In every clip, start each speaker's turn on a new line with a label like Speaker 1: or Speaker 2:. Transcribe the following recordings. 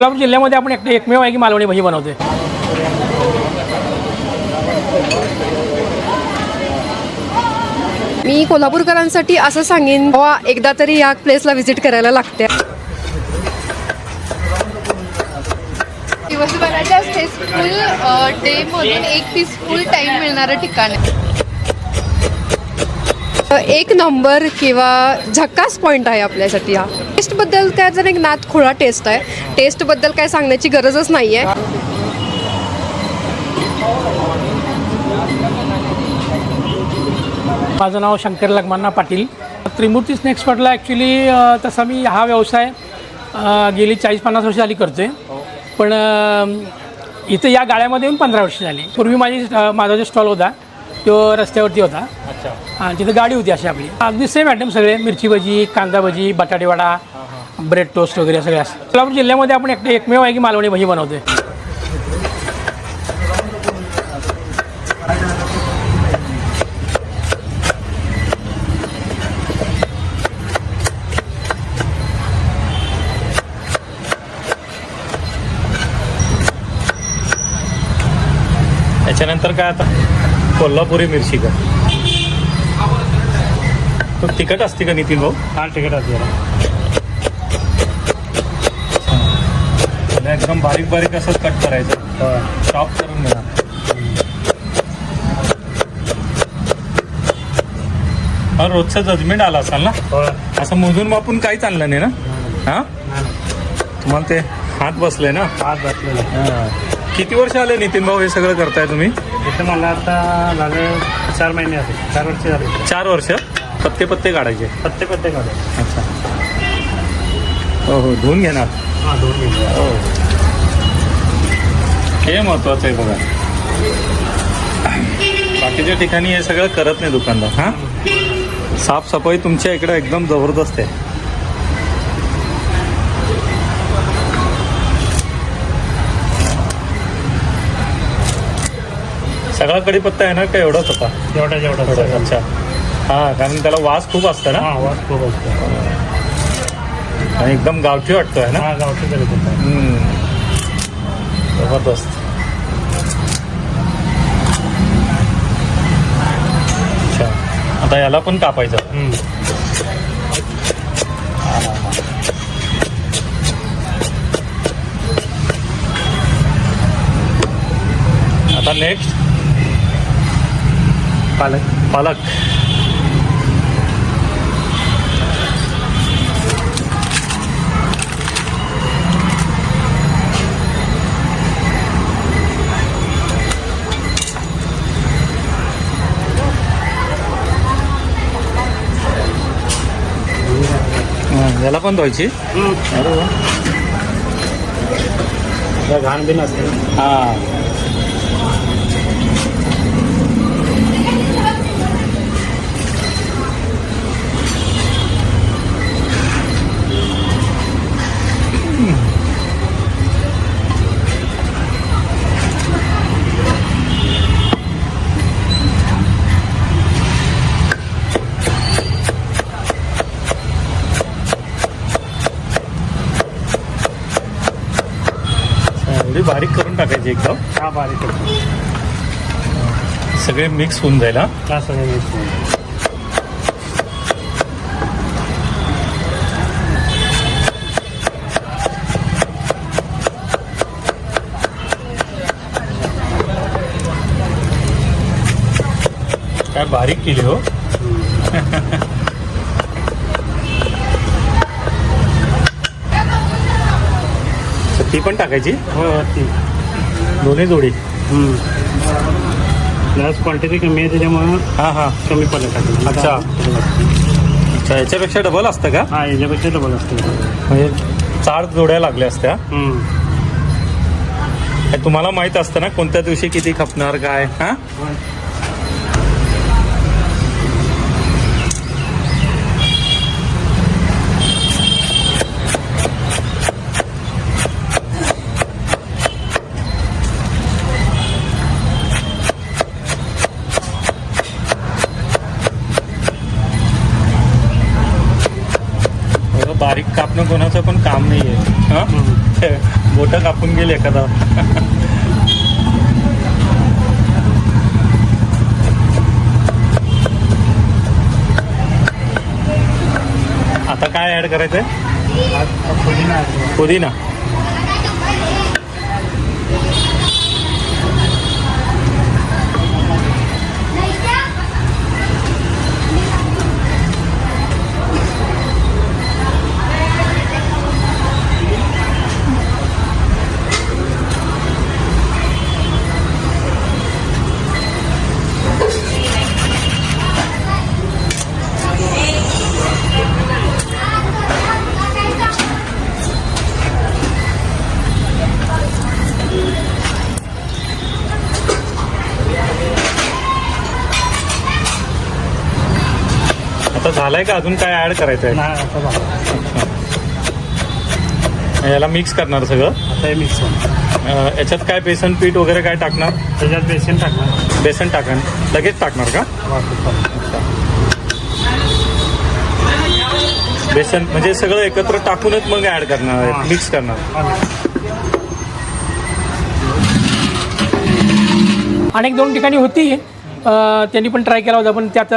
Speaker 1: सोलापूर जिल्ह्यामध्ये आपण एक एकमेव आहे की मालवणी भजी बनवते
Speaker 2: मी कोल्हापूरकरांसाठी असं सांगेन बाबा एकदा तरी या प्लेसला व्हिजिट करायला लागते.
Speaker 3: दिवसभराच्या फेसफुल डेमधून एक पीसफुल टाईम मिळणारं ठिकाण आहे.
Speaker 2: एक नंबर किंवा झक्कास पॉईंट आहे आपल्यासाठी हा. टेस्टबद्दल काय जर एक नात खुळा टेस्ट आहे टेस्टबद्दल काय सांगण्याची गरजच नाही आहे
Speaker 1: माझं नाव शंकर लग्मांना पाटील. त्रिमूर्ती स्नॅक्स स्पॉटला ॲक्च्युली तसा मी हा व्यवसाय गेली चाळीस पन्नास वर्ष झाली करतो आहे पण इथे इथं या गाळ्यामध्ये येऊन पंधरा वर्ष झाली. पूर्वी माझी माझा जो स्टॉल होता तो रस्त्यावरती होता. हां तिथं गाडी होती अशी आपली. अगदी सेम आयटम सगळे. मिरची भजी कांदा भजी बटाटे वडा ब्रेड टोस्ट वगैरे सगळे असं. सोलापूर जिल्ह्यामध्ये आपण एक एकमेव आहे की मालवणी भजी बनवते
Speaker 4: त्याच्यानंतर काय आता? कोल्हापुरी मिरची का? तो तिखट असते का नितीन भाऊ?
Speaker 5: हा तिकीट असते
Speaker 4: एकदम बारीक बारीक असं कट करायचं. चॉप करून घेणार. हा रोजचा जजमेंट आला असाल ना?
Speaker 5: होय
Speaker 4: असं मोजून मापून काहीच आणलं नाही ना? हा? तुम्हाला ते हात बसले ना?
Speaker 5: आज बसलेलं.
Speaker 4: किती वर्ष आले नितीन भाऊ हे सगळं करताय तुम्ही?
Speaker 5: इथं मला आता लागलं चार महिने आले चार वर्ष झाले.
Speaker 4: चार वर्ष? पत्ते पत्ते काढायचे.
Speaker 5: पत्ते पत्ते काढे
Speaker 4: अच्छा. हो हो धुवून घेणार?
Speaker 5: हां दोन महिने
Speaker 4: हो. हे महत्वाचं आहे बघा. बाकीच्या ठिकाणी हे सगळं करत नाही दुकानदार हा? साफसफाई तुमच्या इकडे एकदम जबरदस्त आहे. सगळा कडीपत्ता आहे ना का एवढाच होता?
Speaker 5: जेवढा जेवढा
Speaker 4: अच्छा. हा कारण त्याला वास खूप असतं ना?
Speaker 5: हां वाट खूप असतो.
Speaker 4: आणि एकदम गावठी वाटतो आहे ना?
Speaker 5: हा गावठी
Speaker 4: हम्म. जबरदस्त. अच्छा. आता याला पण कापायचं. आता नेक्स्ट
Speaker 5: पालक.
Speaker 4: पालक. याला पण धुवायची?
Speaker 5: घाण बी नसते
Speaker 4: हा. करून टाकायची एकदम
Speaker 5: हा बारीक.
Speaker 4: सगळे मिक्स होऊन जाईल हा
Speaker 5: हा सगळे मिक्स आहे.
Speaker 4: काय बारीक केली हो. तर ती पण टाकायची?
Speaker 5: हो हो, ती.
Speaker 4: दोन्ही जोडी.
Speaker 5: प्लस क्वांटिटी कमी आहे त्याच्यामुळं
Speaker 4: हा हा.
Speaker 5: कमी पडत
Speaker 4: अच्छा. अच्छा याच्यापेक्षा डबल असतं का?
Speaker 5: हा याच्यापेक्षा डबल असते.
Speaker 4: म्हणजे चार जोड्या लागल्या असत्या. तुम्हाला माहीत असतं ना कोणत्या दिवशी किती खपणार काय? हा. कापणं कोणाचं पण काम नाहीये. हा?
Speaker 5: हम्म.
Speaker 4: बोटं कापून गेले एखादा. आता काय ऍड करायचंय? पुदिना आता झालाय का? अजून काय ऍड
Speaker 5: नाही आता बघा
Speaker 4: याला मिक्स करणार सगळं?
Speaker 5: आता हे मिक्स
Speaker 4: अं, याच्यात काय बेसन पीठ वगैरे काय टाकणार?
Speaker 5: त्याच्यात बेसन टाकणार.
Speaker 4: बेसन टाकणार. लगेच टाकणार का? बेसन म्हणजे सगळं एकत्र टाकूनच मग ऍड करणार
Speaker 5: हां.
Speaker 4: मिक्स करणार.
Speaker 1: अनेक दोन ठिकाणी होती त्यांनी पण ट्राय केला होता पण त्यात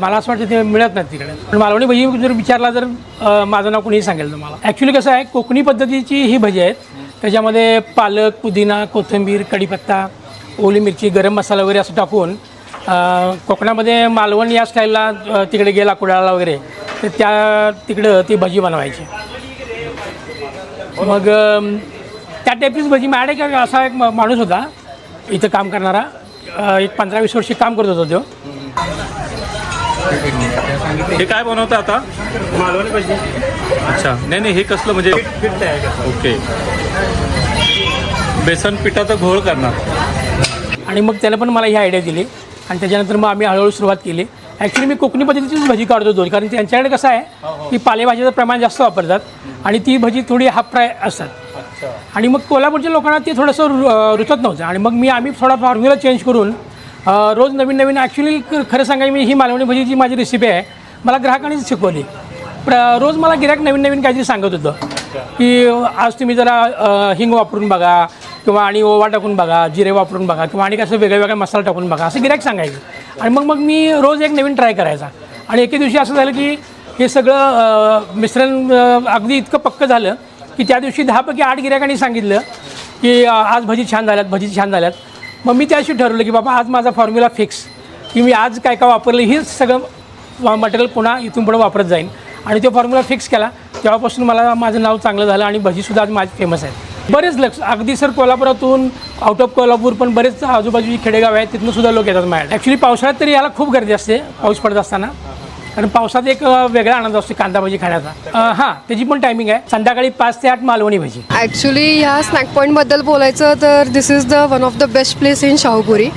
Speaker 1: मला असं वाटतं ते मिळत नाही तिकडे. पण मालवणी भजी जर विचारला तर माझं नाव कोणीही सांगेल तुम्हाला. ॲक्च्युली कसं आहे कोकणी पद्धतीची ही भजी आहेत त्याच्यामध्ये पालक पुदिना कोथिंबीर कढीपत्ता ओली मिरची गरम मसाला वगैरे असं टाकून कोकणामध्ये मालवण या स्टाईलला तिकडे गेला कुडाळाला वगैरे तर त्या तिकडं ती भजी बनवायची. मग त्या टाईपचीच भजी माझ्याकडे असा एक माणूस होता इथं काम करणारा. एक पंधरा वीस वर्षी काम करत होता तो.
Speaker 4: हे काय बनवतं आता?
Speaker 5: मालवणी पाहिजे
Speaker 4: अच्छा. नाही नाही हे कसलं म्हणजे?
Speaker 5: पीठ तयार करतो
Speaker 4: ओके. बेसन पिठाचा घोळ करणार.
Speaker 1: आणि मग त्यानं पण मला ही आयडिया दिली. आणि त्याच्यानंतर मग आम्ही हळूहळू सुरुवात केली. ॲक्च्युली मी कोकणी पद्धतीचीच भजी काढत होतो. कारण त्यांच्याकडे कसं आहे की पालेभाजीचं प्रमाण जास्त वापरतात. आणि ती भजी थोडी हाफ फ्राय असतात. आणि मग कोल्हापूरच्या लोकांना ते थोडंसं रुचत नव्हतं. आणि मग मी आम्ही थोडा फॉर्म्युला चेंज करून रोज नवीन नवीन ॲक्च्युली खरं सांगायचं मी ही मालवणी भजीची माझी रेसिपी आहे. मला ग्राहकांनीच शिकवली. प्र रोज मला गिऱ्हाईक नवीन नवीन काहीतरी सांगत होतं. की आज तुम्ही जरा हिंग वापरून बघा किंवा आणि ओवा टाकून बघा जिरे वापरून बघा किंवा आणि कसं वेगळ्या वेगळ्या मसाला टाकून बघा असं गिऱ्हाईक सांगायचं. आणि मग मग मी रोज एक नवीन ट्राय करायचा. आणि एके दिवशी असं झालं की हे सगळं मिश्रण अगदी इतकं पक्कं झालं की त्या दिवशी दहापैकी आठ गिऱ्हाईकांनी सांगितलं की आज भजी छान झाल्यात भजी छान झाल्यात. मग मी त्याशी ठरवलं की बाबा आज माझा फॉर्म्युला फिक्स की मी आज काय काय वापरलं हेच सगळं मटेरियल पुन्हा इथून पुढे वापरत जाईन. आणि तो फॉर्म्युला फिक्स केला. तेव्हापासून मला माझं नाव चांगलं झालं आणि भजीसुद्धा आज माझी फेमस आहेत. बरेच लक्ष अगदी सर कोल्हापुरातून आउट ऑफ कोल्हापूर पण बरेच आजूबाजूची खेडेगाव आहेत तिथून सुद्धा लोक येतात माझ्या ॲक्च्युली पावसाळ्यात तरी याला खूप गर्दी असते पाऊस पडत असताना. कारण पावसात एक वेगळा आनंद असतो कांदा भाजी खाण्याचा. हां त्याची पण टायमिंग आहे. संध्याकाळी पाच ते आठ मालवणी भाजी.
Speaker 2: ॲक्च्युली ह्या स्नॅक पॉईंटबद्दल बोलायचं तर this is the one of the best place in Shahupuri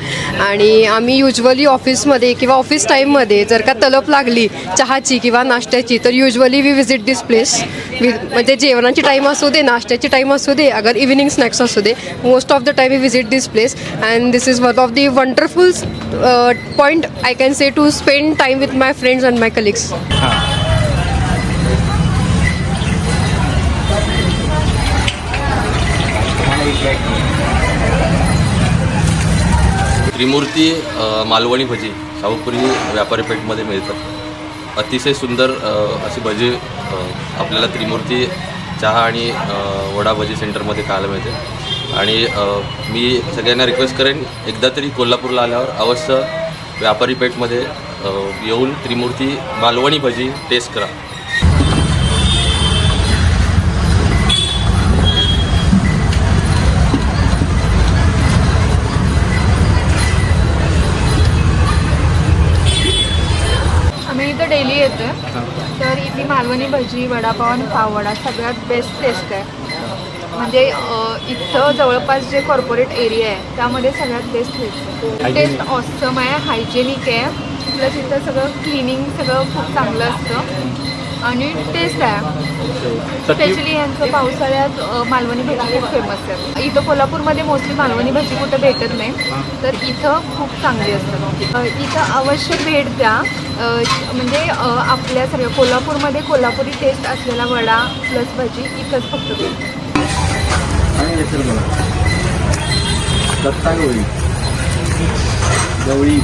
Speaker 2: आणि आम्ही युजली ऑफिसमध्ये किंवा ऑफिस टाईममध्ये जर का तलप लागली चहाची किंवा नाश्त्याची तर usually we visit this place म्हणजे जेवणाची टाईम असू दे नाश्त्याची टाईम असू दे अगर इव्हिनिंग स्नॅक्स असू दे most of the time we visit this place and this is one of the wonderful point I can say to spend time with my friends and my colleagues
Speaker 6: Trimurti अ, मालवणी भजी शाहूपुरी व्यापारी पेठमध्ये मिळतात. अतिशय सुंदर अ, अशी भजी अ, आपल्याला त्रिमूर्ती चहा आणि अ, वडा भजी सेंटरमध्ये खायला मिळते. आणि अ, मी सगळ्यांना रिक्वेस्ट करेन एकदा तरी कोल्हापूरला आल्यावर अवश्य व्यापारी पेठमध्ये येऊन त्रिमूर्ती मालवणी भजी टेस्ट करा.
Speaker 3: आम्ही इथं डेली येतो तर इथली मालवणी भजी वडापाव आणि पाववडा सगळ्यात बेस्ट टेस्ट आहे. म्हणजे इथं जवळपास जे कॉर्पोरेट एरिया आहे त्यामध्ये सगळ्यात बेस्ट टेस्ट टेस्ट ऑसम आहे हायजेनिक आहे. प्लस इथं सगळं क्लिनिंग सगळं खूप चांगलं असतं. आणि टेस्ट आहे. स्पेशली यांचं पावसाळ्यात मालवणी भाजी खूप फेमस आहे. इथं कोल्हापूरमध्ये मोस्टली मालवणी भजी कुठं भेटत नाही तर इथं खूप चांगली असतं. इथं अवश्य भेट द्या. म्हणजे आपल्या सगळ्या कोल्हापूरमध्ये कोल्हापुरी टेस्ट असलेला वडा प्लस भजी इथंच फक्त भेट
Speaker 7: दत्ता गवळी.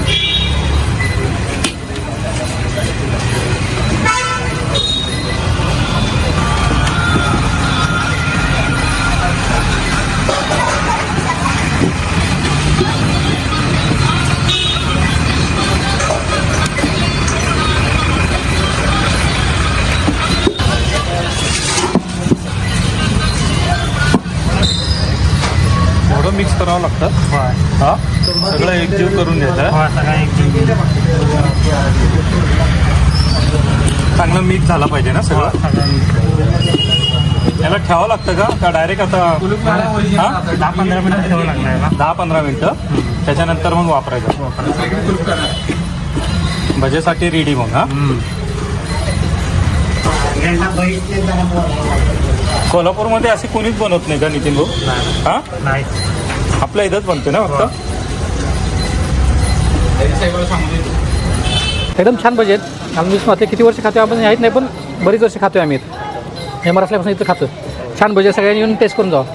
Speaker 4: करावं लागतं. हा? सगळं एकजीव करून घ्यायचं चांगलं मिक्स झाला पाहिजे ना सगळं? याला ठेवावं लागतं का? का डायरेक्ट आता हा?
Speaker 5: दहा पंधरा मिनिट ठेवावं लागणार याला
Speaker 4: दहा पंधरा मिनटं? त्याच्यानंतर मग वापरायचं. भजेसाठी रेडी मग हा? कोल्हापूरमध्ये असे कोणीच बनवत नाही का नितीन भाऊ? हा?
Speaker 5: नाही.
Speaker 4: आपल्या इथंच बनते ना फक्त?
Speaker 1: एकदम छान बजेट आम्ही मीच किती वर्ष खातो आपण माहीत नाही पण बरीच वर्ष खातोय आम्ही इथं. एम आर असल्यापासून इथं खातो छान बजेट सगळ्यांनी येऊन टेस्ट करून जावं.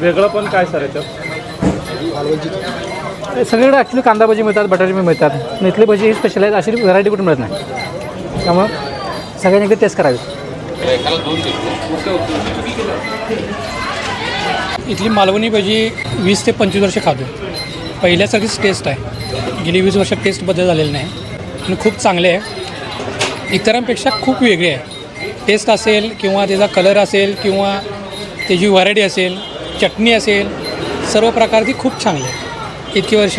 Speaker 4: वेगळं पण काय सर याच्यात?
Speaker 1: सगळीकडे ॲक्च्युली कांदा भजी मिळतात बटाटे बी मिळतात. आणि इथली भजी ही स्पेशल आहेत अशी व्हरायटी कुठे मिळत नाही. त्यामुळं सगळ्यांनी एकदा टेस्ट करावी. इथली मालवणी भजी वीस ते पंचवीस वर्ष खातो. पहिल्यासारखीच टेस्ट आहे. गेली वीस वर्षात टेस्ट बदल झालेला नाही. आणि खूप चांगले आहे. इतरांपेक्षा खूप वेगळी आहे. टेस्ट असेल किंवा त्याचा कलर असेल किंवा त्याची व्हरायटी असेल चटणी असेल सर्व प्रकारची खूप चांगली आहे. इतकी वर्ष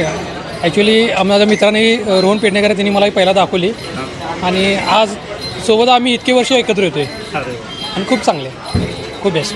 Speaker 1: ॲक्च्युली माझ्या मित्राने रोहन पेडणेकर त्यांनी मला पहिला दाखवली. आणि आज सोबत आम्ही इतके वर्ष एकत्र येतोय. आणि खूप चांगले आहे. खूप बेस्ट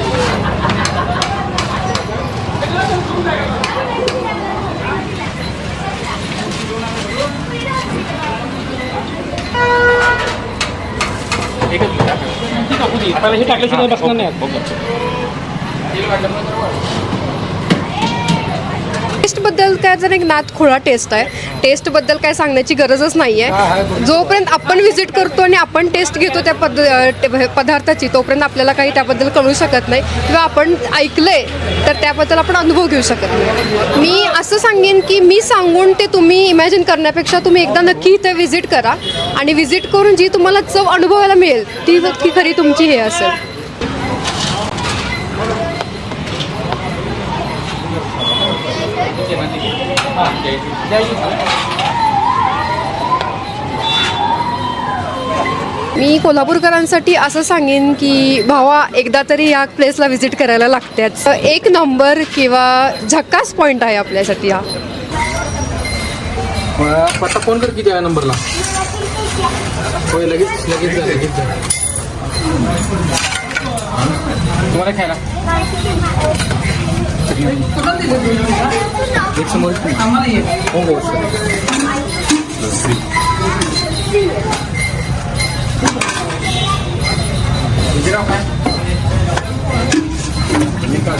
Speaker 4: पडतो
Speaker 1: आपल्याला हे टाकल्याशिवाय बसणार नाही.
Speaker 2: टेस्टबद्दल काय जर एक नात खोळा टेस्ट आहे. टेस्टबद्दल काय सांगण्याची गरजच नाही आहे जोपर्यंत आपण व्हिजिट करतो आणि आपण टेस्ट घेतो त्या पद पदार्थाची तोपर्यंत आपल्याला काही त्याबद्दल कळू शकत नाही. किंवा आपण ऐकलंय तर त्याबद्दल आपण अनुभव घेऊ शकत नाही. मी असं सांगेन की मी सांगून ते तुम्ही इमॅजिन करण्यापेक्षा तुम्ही एकदा नक्की इथे व्हिजिट करा. आणि व्हिजिट करून जी तुम्हाला चव अनुभवायला मिळेल ती ती खरी तुमची हे असेल. मी कोल्हापूरकरांसाठी असं सांगेन की भावा एकदा तरी या प्लेसला व्हिजिट करायला लागतात एक नंबर किंवा झक्कास पॉईंट आहे आपल्यासाठी हा.
Speaker 1: पत्ता फोन कर किती आहे नंबरला होय लगेच लगेच जा लगेच जा. तुम्हाला खायला. एक समोर हो हो लस्सी निकाल